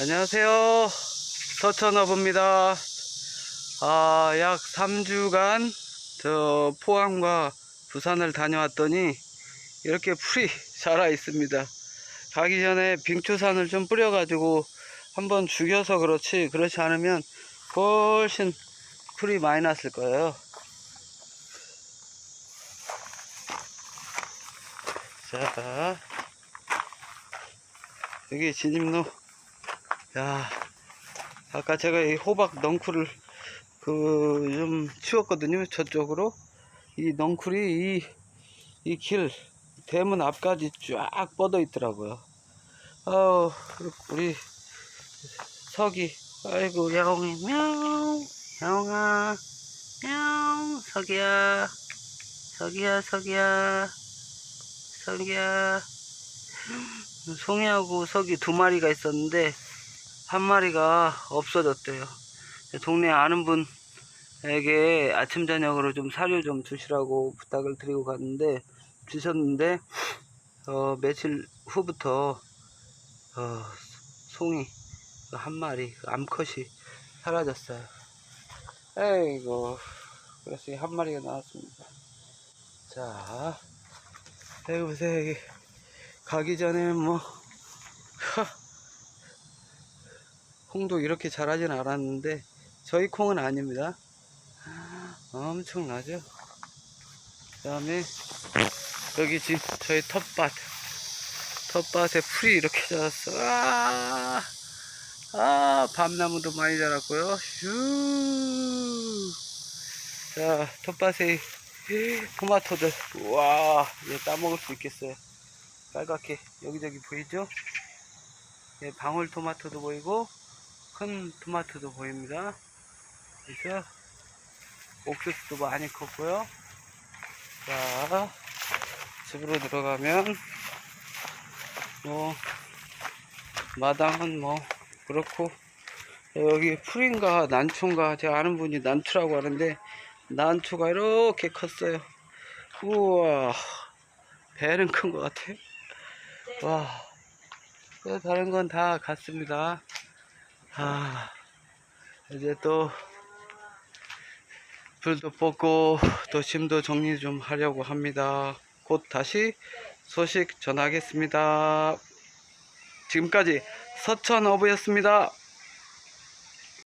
안녕하세요. 서천어부입니다. 아, 약 3주간 저 포항과 부산을 다녀왔더니 이렇게 풀이 자라 있습니다. 가기 전에 빙초산을 좀 뿌려 가지고 한번 죽여서 그렇지, 그렇지 않으면 훨씬 풀이 많이 났을 거예요. 자, 여기 진입로. 야, 아까 제가 이 호박 넝쿨을 그 좀 치웠거든요. 저쪽으로. 이 넝쿨이 이, 이 길, 대문 앞까지 쫙 뻗어 있더라고요. 아우, 우리 석이. 아이고, 야옹이, 명. 야옹아, 명. 석이야. 석이야, 석이야. 석이야. 송이하고 석이 두 마리가 있었는데 한 마리가 없어졌대요. 동네 아는 분에게 아침 저녁으로 좀 사료 좀 주시라고 부탁을 드리고 갔는데 주셨는데 어, 며칠 후부터 어, 송이 그한 마리 그 암컷이 사라졌어요. 에이고 그래서 이한 마리가 나왔습니다. 자, 여기 보세요 가기 전에 뭐 하, 콩도 이렇게 자라진 않았는데 저희 콩은 아닙니다. 엄청나죠? 그 다음에 여기 지금 저희 텃밭 텃밭에 풀이 이렇게 자랐어. 아, 아 밤나무도 많이 자랐고요. 슈. 자 텃밭에 이 토마토들. 와 이제 따먹을 수 있겠어요. 빨갛게 여기저기 보이죠? 예, 방울 토마토도 보이고 큰 토마토도 보입니다. 그래서 옥수수도 많이 컸고요. 자 집으로 들어가면 뭐 마당은 뭐 그렇고 여기 풀인가 난초인가 제가 아는 분이 난초라고 하는데 난초가 이렇게 컸어요. 우와 배는 큰 것 같아요. 와, 또 다른 건 다 같습니다. 아, 이제 또 불도 뽑고 또 짐도 정리 좀 하려고 합니다. 곧 다시 소식 전하겠습니다. 지금까지 서천어부였습니다.